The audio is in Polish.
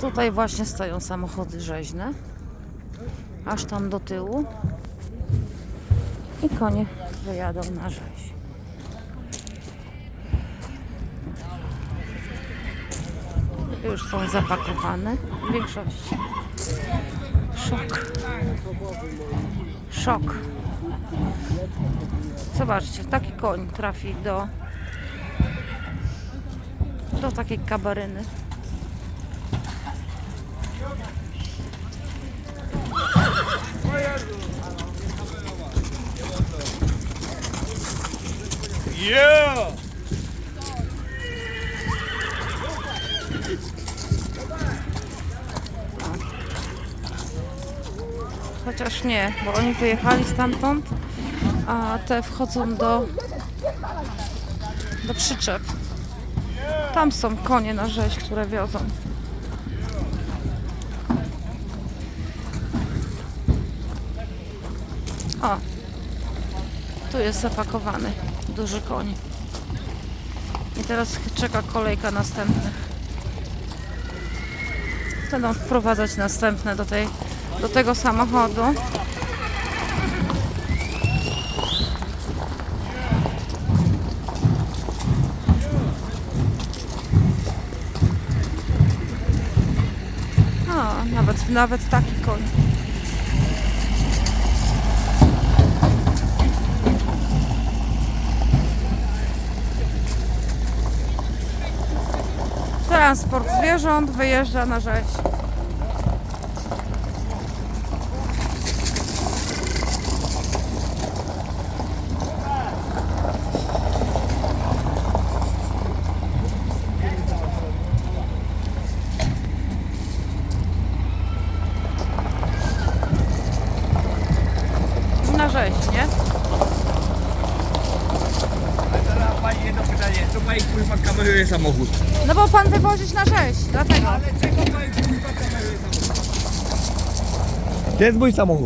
Tutaj właśnie stoją samochody rzeźne. Aż tam do tyłu. I konie wyjadą na rzeź. Już są zapakowane w większości. Szok. Szok. Zobaczcie, taki koń trafi do do takiej kabaryny. Chociaż nie, bo oni wyjechali stamtąd, a te wchodzą do, do przyczep. Tam są konie na rzeź, które wiozą. O, tu jest zapakowany duży koń. I teraz czeka kolejka następnych. Będą wprowadzać następne do, tej, do tego samochodu. O, nawet, nawet taki koń. Transport zwierząt wyjeżdża na rzeź. Na rzeź, nie? Pani jedno pytanie, co pani kurwa kameruje samochód? No bo pan wywozić na rzeź, dlatego. Ale czego pani kurwa kameruje samochód? To jest mój samochód.